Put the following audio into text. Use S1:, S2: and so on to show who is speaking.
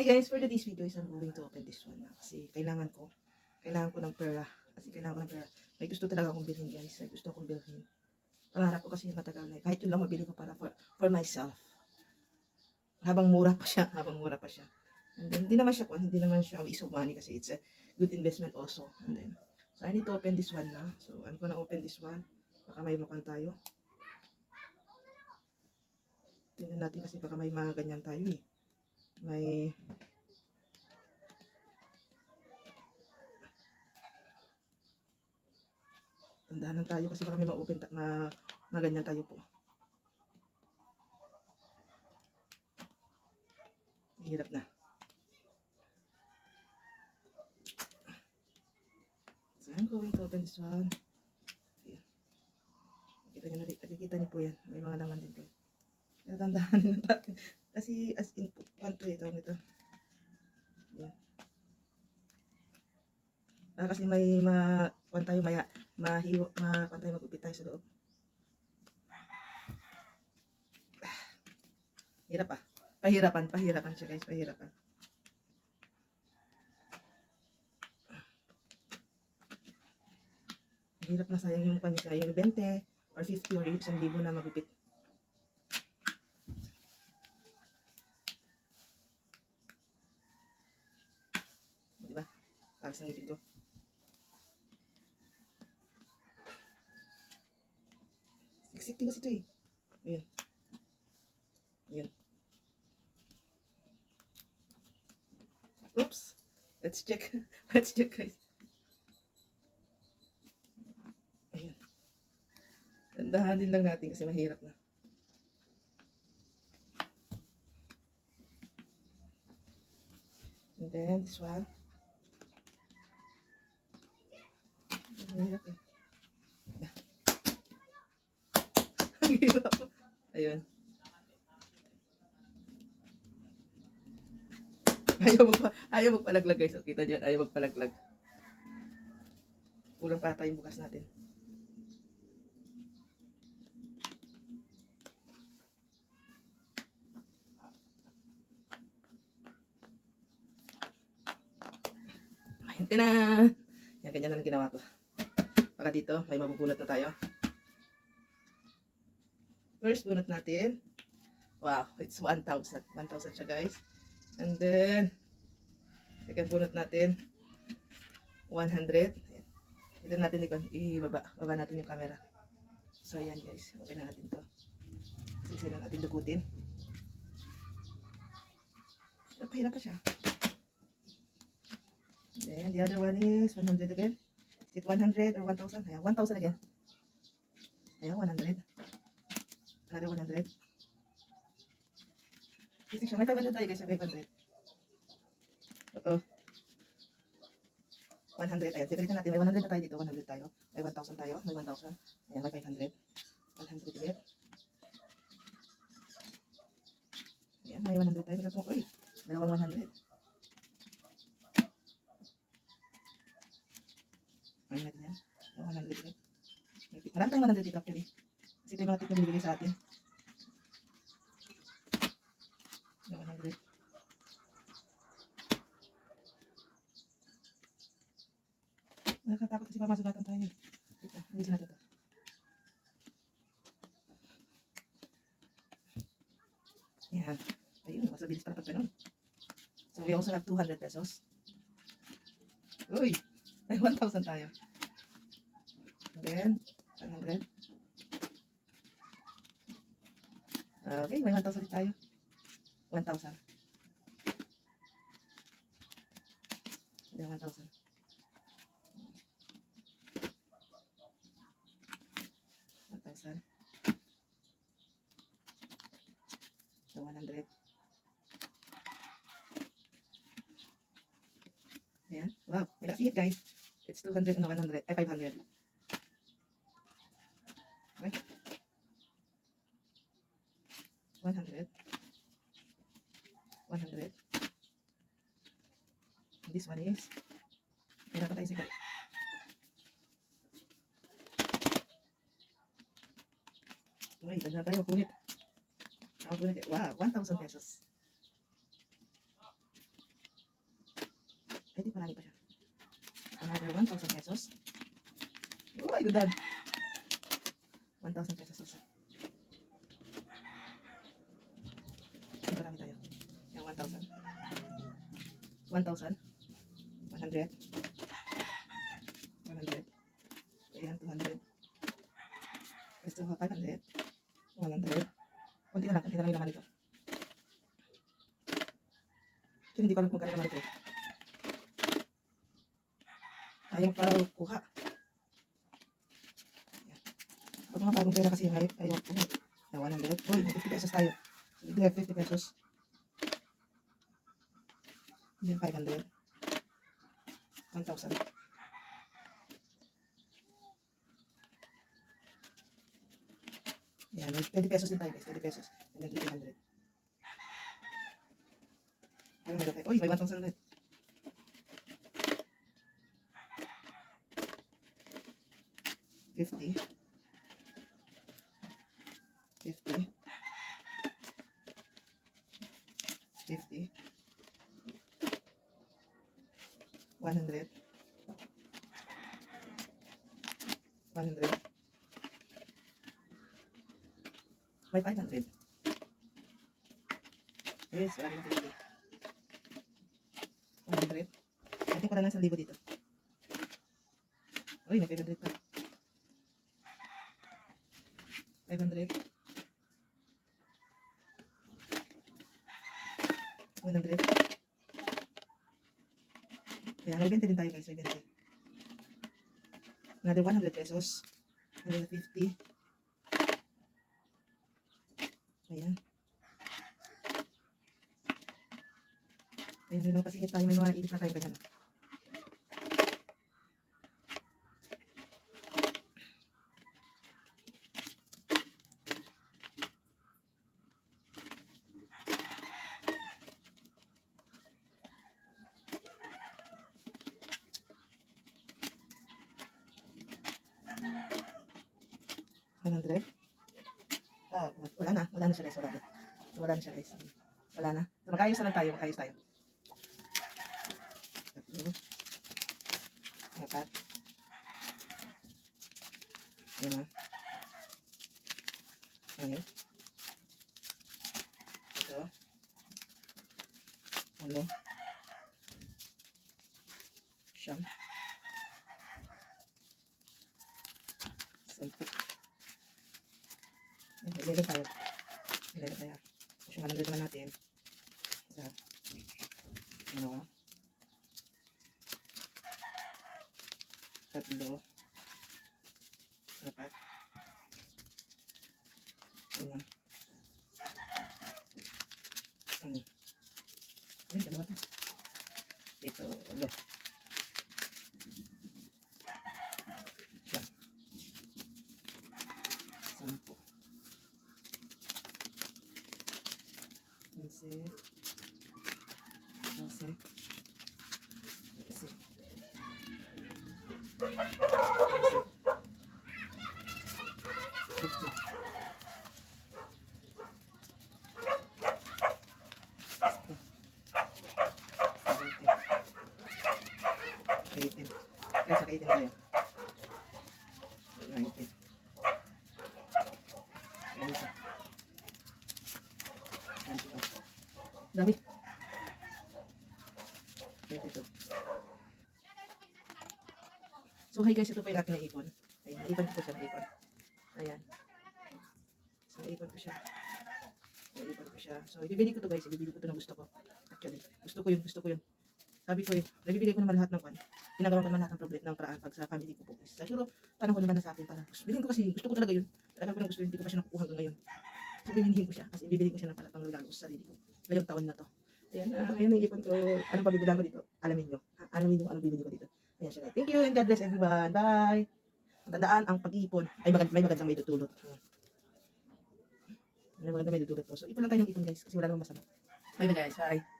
S1: Hi guys, for today's video is I'm going to open this one na kasi kailangan ko, kailangan ko ng pera. Kasi kailangan ko ng pera. May gusto talaga akong bilhin guys. May gusto akong bilhin. Pangarap ko kasi matagal na. Kahit yun lang mabili ko para for, for myself. Habang mura pa siya. Habang mura pa siya. And then, hindi naman siya, hindi naman siya waste of money kasi it's a good investment also. And then, so I need to open this one na. So I'm gonna open this one. Baka may makan tayo. Tingnan natin kasi baka may mga ganyan tayo eh. May Tandaan tayo kasi baka may ma-open na, na ganyan tayo po. Hirap na. So I'm going to open this one. Ayan. Nakita niyo, na- nakikita niyo po yan. May mga laman din po. Kaya tandaan natin. Kasi as in, one to ito, ito. Yan. Ah, kasi may ma, kuwan tayo maya, mahiwa, ma, kuwan tayo magupit tayo sa loob. Hirap ah. Pahirapan, pahirapan siya guys, pahirapan. Hirap na sayang yung panika, yung 20 or 50 or 1,000 na magupit. Di ba? Para sa. Kasi ito eh. Ayan. Ayan. Oops. Let's check. Let's check guys. Ayan. Tandahanin lang natin kasi mahirap na. And then this one. Mahirap eh. Ang hirap. Ayun. Ayaw magpa ayaw magpalaglag guys. O, kita niyo, ayaw magpalaglag. Kulang pa tayong bukas natin. Ayun, tina. Yan, ganyan na lang ginawa ko. Baka dito, may mabubunot na tayo. First bunot natin. Wow, it's 1,000. 1,000 siya guys. And then, second bunot natin, 100. Ito natin ikon, ibaba. Baba natin yung camera. So, ayan guys. Okay na natin to. Sisi na natin dugutin. Pahirap pa siya. Then, the other one is 100 again. Is it 100 or 1,000? Ayan, 1,000 again. Ayan, 100. Another 100. Kasi siya, may 500 tayo guys, may 500. Ito. 100, ayan, sige natin, may 100 na tayo dito, 100 tayo. May 1,000 tayo, may 1,000. Ayan, may 500. 100 ulit. Ayan, may 100 tayo. Tapos, uy, dalawang 100. Ayun natin yan. Dalawang 100 ulit. Marami tayong 100 dito actually. Kasi ito yung binibigay sa atin. Yung 100. Nakakatakot kasi pamasugatan tayo. eh. Ito, hindi natin ito. Yan. Ayun, mas mabilis para pag ganun. So we also have 200 pesos. Uy! May 1,000 tayo. And then, 100. Okay, may 1,000 ulit tayo. 1,000. Then 1,000. 1,000. So 100. Ayan. Wow. May nakasihit guys. It's 200 and 100. Ay, 500. Okay. 100. 100. This one is. Meron pa tayo sikat. Uy, tanda tayo. Punit. Ako punit. Wow, 1,000 pesos. Pwede marami pa siya. Another 1,000 pesos. Oh, ay, gudad. 1,000 pesos also. Ay, marami tayo. Yan, 1,000. 1,000. 100. 100. Ayan, 200. Gusto ko 500. 100. Kunti na lang, kunti na lang yung laman ito. Hindi kung kaya naman ito. Ayaw para kuha. Pag mga bagong pera kasi yung ayaw, ayaw kuha. Na 100. Uy, may 50 pesos tayo. Have 50 pesos. Then 500. 1,000. Ayan, may 20 pesos din tayo guys. 20 pesos. And then 300. Ay, may tayo. Uy, may 1,000 ulit. Fifty. Fifty. Fifty. One hundred. One hundred. May 500. Yes, wala na 50. 100. I think wala na 1,000 dito. Uy, may 500 pa. 500. 100. Kaya may 20 din tayo guys, may 20. Another 100 pesos. Another 50. Ayan. Ayan, mga pasikit tayo, may mga ilis na tayo ganyan. One hundred. Ah, wala na. Wala na siya guys. Wala na. Wala na siya guys. Wala na. So, mag-ayos na lang tayo. Mag-ayos tayo. Tatlo. Apat. Lima. Anim. Ito. Walo. Siyam. Sampu. Ilagay tayo. Ilagay tayo. Tapos yung naman natin. Isa. Dalawa. Tatlo. Apat. Lima. Ano? Ay, dalawa to. Dito, ulo. Dami. So, hi guys, ito pa yung aking naipon. Ayan, naipon ko siya, naipon. Ayan. So, naipon ko siya. Naipon ko siya. So, ibibili ko to guys, ibibili ko to ng gusto ko. Actually, gusto ko yun, gusto ko yun. Sabi ko eh, nabibili ko naman lahat ng kwan. Ginagawa ko naman lahat ng problem ng paraan pag sa family ko po. guys. Siguro, tanong ko naman na sa akin para. Bilhin ko kasi, gusto ko talaga yun. Talaga ko na gusto yun, hindi ko pa siya nakukuha hanggang ngayon. So, bibilihin ko siya kasi ibibili ko siya ng para pang regalo sa sarili ko. Ngayong taon na to. Ayan, uh, ayan ang ipon ko. Anong pabibilan ko dito? Alamin nyo. Ah, Alamin nyo anong bibili ko dito. Ayan. Thank you and God bless everyone. Bye! Tandaan ang pag-iipon ay magand may magandang may dutulot. May magandang may dutulot po. So, ipon lang tayo ng ipon guys kasi wala namang masama. Bye bye guys. Bye.